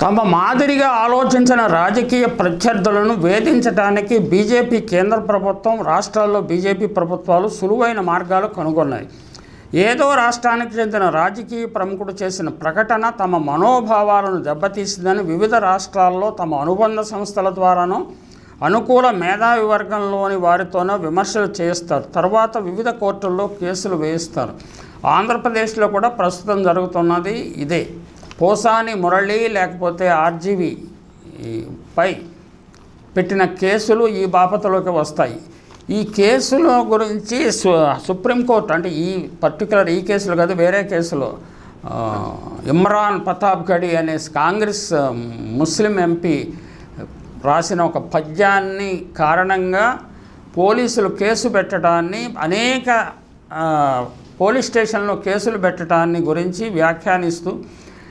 తమ మాదిరిగా ఆలోచించిన రాజకీయ ప్రత్యర్థులను వేధించడానికి బీజేపీ కేంద్ర ప్రభుత్వం రాష్ట్రాల్లో బీజేపీ ప్రభుత్వాలు సులువైన మార్గాలు కనుగొన్నాయి. ఏదో రాష్ట్రానికి చెందిన రాజకీయ ప్రముఖుడు చేసిన ప్రకటన తమ మనోభావాలను దెబ్బతీసిందని వివిధ రాష్ట్రాల్లో తమ అనుబంధ సంస్థల ద్వారానో అనుకూల మేధావి వర్గంలోని వారితోనో విమర్శలు చేస్తారు తర్వాత వివిధ కోర్టుల్లో కేసులు వేయిస్తారు. ఆంధ్రప్రదేశ్లో కూడా ప్రస్తుతం జరుగుతున్నది ఇదే. పోసాని మురళి లేకపోతే ఆర్జీవి పై పెట్టిన కేసులు ఈ బాపతలోకి వస్తాయి. ఈ కేసుల గురించి సు సుప్రీంకోర్టు అంటే ఈ పర్టికులర్ ఈ కేసులు కాదు వేరే కేసులో. ఇమ్రాన్ ప్రతాప్ గడి అనే కాంగ్రెస్ ముస్లిం ఎంపీ రాసిన ఒక పద్యాన్ని కారణంగా పోలీసులు కేసు పెట్టడాన్ని అనేక పోలీస్ స్టేషన్లో కేసులు పెట్టడాన్ని గురించి వ్యాఖ్యానిస్తూ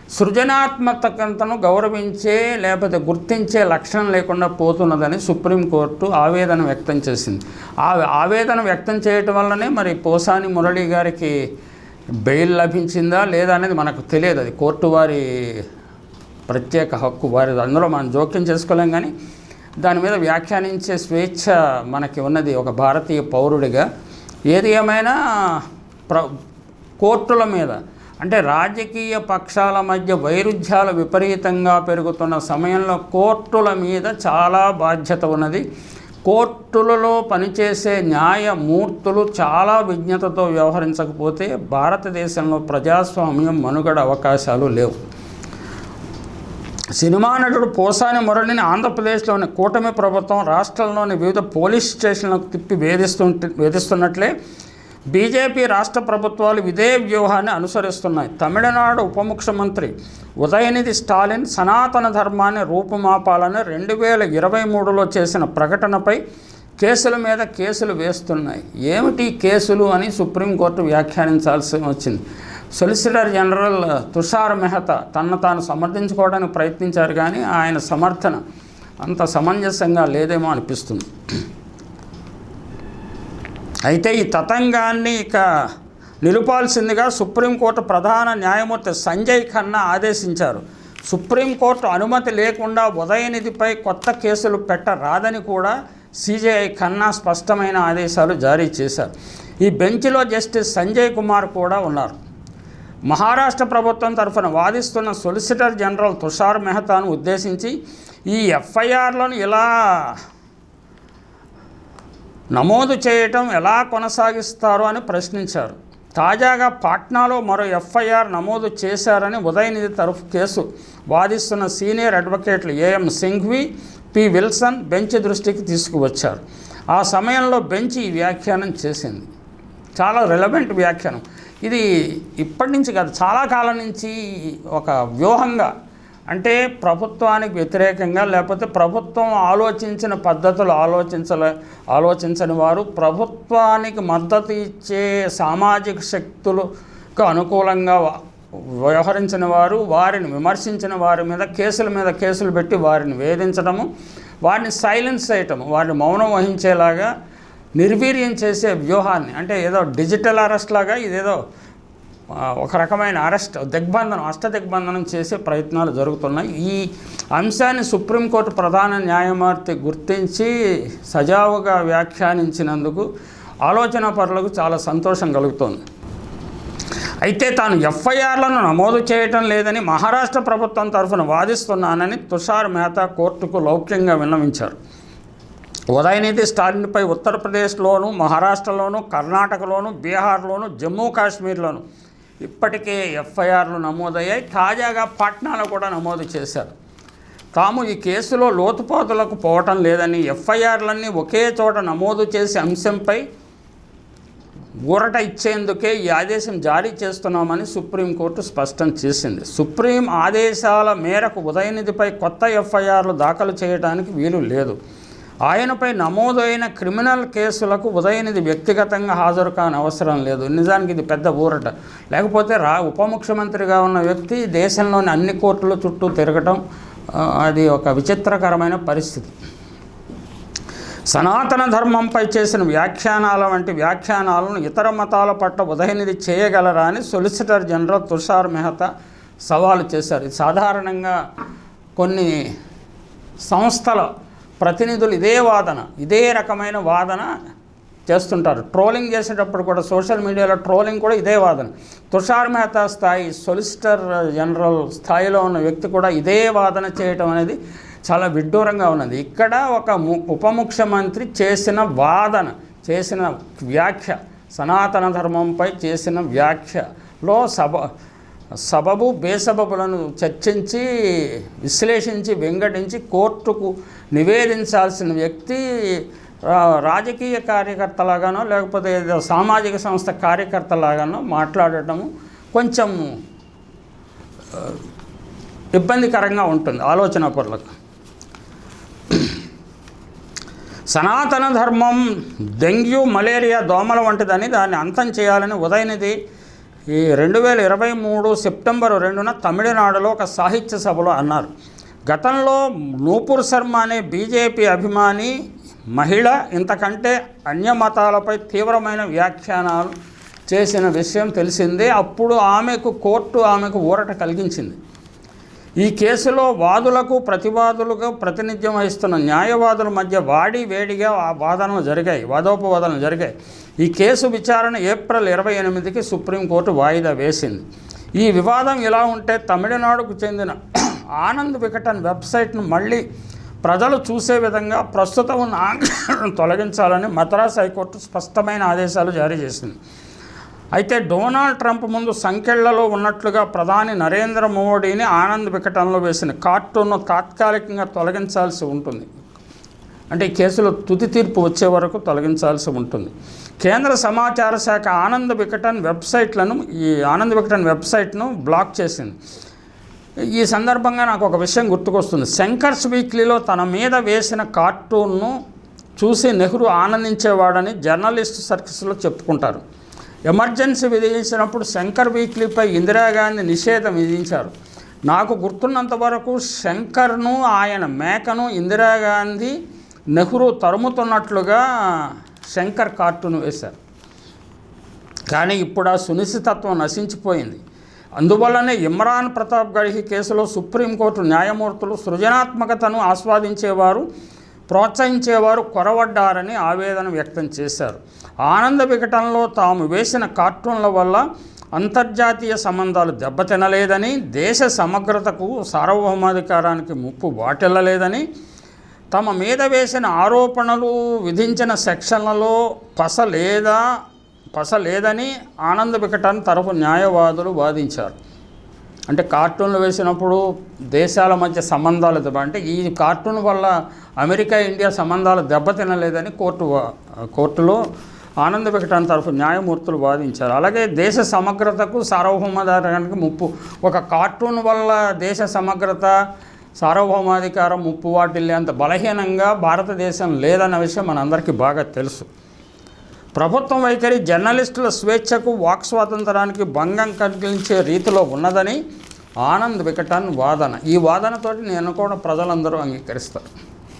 సృజనాత్మకతను గౌరవించే లేకపోతే గుర్తించే లక్షణం లేకుండా పోతున్నదని సుప్రీంకోర్టు ఆవేదన వ్యక్తం చేసింది. ఆ ఆవేదన వ్యక్తం చేయటం వల్లనే మరి పోసాని మురళి గారికి బెయిల్ లభించిందా లేదా అనేది మనకు తెలియదు. అది కోర్టు వారి ప్రత్యేక హక్కు వారి అందులో మనం జోక్యం చేసుకోలేం కానీ దాని మీద వ్యాఖ్యానించే స్వేచ్ఛ మనకి ఉన్నది ఒక భారతీయ పౌరుడిగా. ఏది ఏమైనా ప్ర కోర్టుల మీద అంటే రాజకీయ పక్షాల మధ్య వైరుధ్యాలు విపరీతంగా పెరుగుతున్న సమయంలో కోర్టుల మీద చాలా బాధ్యత ఉన్నది. కోర్టులలో పనిచేసే న్యాయమూర్తులు చాలా విజ్ఞతతో వ్యవహరించకపోతే భారతదేశంలో ప్రజాస్వామ్యం మనుగడ అవకాశాలు లేవు. సినిమా నటుడు పోసాని మురళిని ఆంధ్రప్రదేశ్లోని కూటమి ప్రభుత్వం రాష్ట్రంలోని వివిధ పోలీస్ స్టేషన్లకు తిప్పి వేధిస్తుంటే వేధిస్తున్నట్లే బీజేపీ రాష్ట్ర ప్రభుత్వాలు ఇదే వ్యూహాన్ని అనుసరిస్తున్నాయి. తమిళనాడు ఉప ముఖ్యమంత్రి ఉదయనిధి స్టాలిన్ సనాతన ధర్మాన్ని రూపుమాపాలని రెండు వేల ఇరవై మూడులో చేసిన ప్రకటనపై కేసుల మీద కేసులు వేస్తున్నాయి. ఏమిటి కేసులు అని సుప్రీంకోర్టు వ్యాఖ్యానించాల్సి వచ్చింది. సొలిసిటర్ జనరల్ తుషార్ మెహతా తనను తాను సమర్థించుకోవడానికి ప్రయత్నించారు కానీ ఆయన సమర్థన అంత సమంజసంగా లేదేమో అనిపిస్తుంది. అయితే ఈ తతంగాన్ని ఇక నిలుపాల్సిందిగా సుప్రీంకోర్టు ప్రధాన న్యాయమూర్తి సంజయ్ ఖన్నా ఆదేశించారు. సుప్రీంకోర్టు అనుమతి లేకుండా ఉదయనిధిపై కొత్త కేసులు పెట్టరాదని కూడా సిజేఐ ఖన్నా స్పష్టమైన ఆదేశాలు జారీ చేశారు. ఈ బెంచ్లో జస్టిస్ సంజయ్ కుమార్ కూడా ఉన్నారు. మహారాష్ట్ర ప్రభుత్వం తరఫున వాదిస్తున్న సొలిసిటర్ జనరల్ తుషార్ మెహతాను ఉద్దేశించి ఈ ఎఫ్ఐఆర్లను ఇలా నమోదు చేయటం ఎలా కొనసాగిస్తారు అని ప్రశ్నించారు. తాజాగా పాట్నాలో మరో ఎఫ్ఐఆర్ నమోదు చేశారని ఉదయనిధి తరఫు కేసు వాదిస్తున్న senior అడ్వకేట్లు AM Singhvi P Wilson bench దృష్టికి తీసుకువచ్చారు. ఆ సమయంలో బెంచ్ ఈ వ్యాఖ్యానం చేసింది. చాలా రిలవెంట్ వ్యాఖ్యానం. ఇది ఇప్పటి నుంచి కాదు చాలా కాలం నుంచి ఒక వ్యూహంగా అంటే ప్రభుత్వానికి వ్యతిరేకంగా లేకపోతే ప్రభుత్వం ఆలోచించిన పద్ధతులు ఆలోచించలే ఆలోచించని వారు ప్రభుత్వానికి మద్దతు ఇచ్చే సామాజిక శక్తులకు అనుకూలంగా వ్యవహరించిన వారు వారిని విమర్శించిన వారి మీద కేసుల మీద కేసులు పెట్టి వారిని వేధించడము వారిని సైలెన్స్ చేయటం వారిని మౌనం వహించేలాగా నిర్వీర్యం చేసే వ్యూహాన్ని అంటే ఏదో డిజిటల్ అరెస్ట్ లాగా ఇదేదో ఒక రకమైన అరెస్ట్ దిగ్బంధనం అష్ట దిగ్బంధనం చేసే ప్రయత్నాలు జరుగుతున్నాయి. ఈ అంశాన్ని సుప్రీంకోర్టు ప్రధాన న్యాయమూర్తి గుర్తించి సజావుగా వ్యాఖ్యానించినందుకు ఆలోచన పరులకు చాలా సంతోషం కలుగుతోంది. అయితే తాను ఎఫ్ఐఆర్లను నమోదు చేయటం లేదని మహారాష్ట్ర ప్రభుత్వం తరఫున వాదిస్తున్నానని తుషార్ మెహతా కోర్టుకు లౌక్యంగా విన్నవించారు. ఉదయనిధి స్టాలిన్పై ఉత్తరప్రదేశ్లోను మహారాష్ట్రలోను కర్ణాటకలోను బీహార్లోను జమ్మూ కాశ్మీర్లోను ఇప్పటికే ఎఫ్ఐఆర్లు నమోదయ్యాయి. తాజాగా పాట్నాలో కూడా నమోదు చేశారు. తాము ఈ కేసులో లోతుపాతులకు పోవటం లేదని ఎఫ్ఐఆర్లన్నీ ఒకే చోట నమోదు చేసే అంశంపై ఊరట ఇచ్చేందుకే ఈ ఆదేశం జారీ చేస్తున్నామని సుప్రీంకోర్టు స్పష్టం చేసింది. సుప్రీం ఆదేశాల మేరకు ఉదయనిధిపై కొత్త ఎఫ్ఐఆర్లు దాఖలు చేయడానికి వీలు లేదు. ఆయనపై నమోదైన క్రిమినల్ కేసులకు ఉదయనిధి వ్యక్తిగతంగా హాజరు కాని అవసరం లేదు. నిజానికి ఇది పెద్ద ఊరట. లేకపోతే రా ఉప ముఖ్యమంత్రిగా ఉన్న వ్యక్తి దేశంలోని అన్ని కోర్టుల చుట్టూ తిరగటం అది ఒక విచిత్రకరమైన పరిస్థితి. సనాతన ధర్మంపై చేసిన వ్యాఖ్యానాల వంటి వ్యాఖ్యానాలను ఇతర మతాల పట్ల ఉదయనిధి చేయగలరా అని సొలిసిటర్ జనరల్ తుషార్ మెహతా సవాలు చేశారు. ఇది సాధారణంగా కొన్ని సంస్థల ప్రతినిధులు ఇదే వాదన ఇదే రకమైన వాదన చేస్తుంటారు. ట్రోలింగ్ చేసేటప్పుడు కూడా సోషల్ మీడియాలో ట్రోలింగ్ కూడా ఇదే వాదన. తుషార్ మెహతా స్థాయి సొలిసిటర్ జనరల్ స్థాయిలో ఉన్న వ్యక్తి కూడా ఇదే వాదన చేయటం అనేది చాలా విడ్డూరంగా ఉన్నది. ఇక్కడ ఒక ము ఉప ముఖ్యమంత్రి చేసిన వాదన చేసిన వ్యాఖ్య సనాతన ధర్మంపై చేసిన వ్యాఖ్యలో సభ సబబు బేసబబులను చర్చించి విశ్లేషించి వెంగడించి కోర్టుకు నివేదించాల్సిన వ్యక్తి రాజకీయ కార్యకర్తలాగానో లేకపోతే ఏదో సామాజిక సంస్థ కార్యకర్తలాగానో మాట్లాడటము కొంచెం ఇబ్బందికరంగా ఉంటుంది ఆలోచన పరులకు సనాతన ధర్మం డెంగ్యూ మలేరియా దోమల వంటిదని దాన్ని అంతం చేయాలని ఉదయనిధి ఈ రెండు వేల ఇరవై మూడు సెప్టెంబర్ రెండున తమిళనాడులో ఒక సాహిత్య సభలో అన్నారు గతంలో నూపూర్ శర్మ అనే బీజేపీ అభిమాని మహిళ ఇంతకంటే అన్య మతాలపై తీవ్రమైన వ్యాఖ్యానాలు చేసిన విషయం తెలిసిందే. అప్పుడు ఆమెకు కోర్టు ఆమెకు ఊరట కలిగించింది. ఈ కేసులో వాదులకు ప్రతివాదులకు ప్రాతినిధ్యం వహిస్తున్న న్యాయవాదుల మధ్య వాడి వేడిగా ఆ వాదనలు జరిగాయి వాదోపవాదనలు జరిగాయి. ఈ కేసు విచారణ ఏప్రిల్ ఇరవై ఎనిమిదికి సుప్రీంకోర్టు వాయిదా వేసింది. ఈ వివాదం ఇలా ఉంటే తమిళనాడుకు చెందిన ఆనంద్ వికటన్ వెబ్సైట్ను మళ్ళీ ప్రజలు చూసే విధంగా ప్రస్తుతం ఉన్న ఆంక్షలను తొలగించాలని మద్రాస్ హైకోర్టు స్పష్టమైన ఆదేశాలు జారీ చేసింది. అయితే డొనాల్డ్ ట్రంప్ ముందు సంఖ్యలలో ఉన్నట్లుగా ప్రధాని నరేంద్ర మోడీని ఆనంద్ వికటంలో వేసిన కార్టూన్ను తాత్కాలికంగా తొలగించాల్సి ఉంటుంది. అంటే ఈ కేసులో తుది తీర్పు వచ్చే వరకు తొలగించాల్సి ఉంటుంది. కేంద్ర సమాచార శాఖ ఆనంద్ వికటన్ వెబ్సైట్లను ఈ ఆనంద్ వికటన్ వెబ్సైట్ను బ్లాక్ చేసింది. ఈ సందర్భంగా నాకు ఒక విషయం గుర్తుకొస్తుంది. శంకర్స్ వీక్లీలో తన మీద వేసిన కార్టూన్ను చూసి నెహ్రూ ఆనందించేవాడని జర్నలిస్ట్ సర్కిల్స్లో చెప్పుకుంటారు. ఎమర్జెన్సీ విధించినప్పుడు శంకర్ వీక్లీపై ఇందిరాగాంధీ నిషేధం విధించారు. నాకు గుర్తున్నంత వరకు శంకర్ను ఆయన మేకను ఇందిరాగాంధీ నెహ్రూ తరుముతున్నట్లుగా శంకర్ కార్టూన్ వేశారు. కానీ ఇప్పుడు ఆ సునిశ్చితత్వం నశించిపోయింది. అందువల్లనే ఇమ్రాన్ ప్రతాప్ గడిహి కేసులో సుప్రీంకోర్టు న్యాయమూర్తులు సృజనాత్మకతను ఆస్వాదించేవారు ప్రోత్సహించేవారు కొరవడ్డారని ఆవేదన వ్యక్తం చేశారు. ఆనంద వికటంలో తాము వేసిన కార్టూన్ల వల్ల అంతర్జాతీయ సంబంధాలు దెబ్బతినలేదని దేశ సమగ్రతకు సార్వభౌమాధికారానికి ముప్పు వాటిల్లలేదని తమ మీద వేసిన ఆరోపణలు విధించిన సెక్షన్లలో పస లేదా పస లేదని ఆనంద వికటన్ తరఫు న్యాయవాదులు వాదించారు. అంటే కార్టూన్లు వేసినప్పుడు దేశాల మధ్య సంబంధాలు దెబ్బ అంటే ఈ కార్టూన్ వల్ల అమెరికా ఇండియా సంబంధాలు దెబ్బతినలేదని కోర్టు కోర్టులో ఆనంద వికటాన్ తరఫు న్యాయమూర్తులు వాదించారు. అలాగే దేశ సమగ్రతకు సార్వభౌమాధికారానికి ముప్పు. ఒక కార్టూన్ వల్ల దేశ సమగ్రత సార్వభౌమాధికారం ముప్పు వాటిల్లే అంత బలహీనంగా భారతదేశం లేదన్న విషయం మనందరికీ బాగా తెలుసు. ప్రభుత్వం వైఖరి జర్నలిస్టుల స్వేచ్ఛకు వాక్ స్వాతంత్రానికి భంగం కలిగించే రీతిలో ఉన్నదని ఆనంద్ వికటన్ వాదన. ఈ వాదనతోటి నేను కూడా ప్రజలందరూ అంగీకరిస్తారు.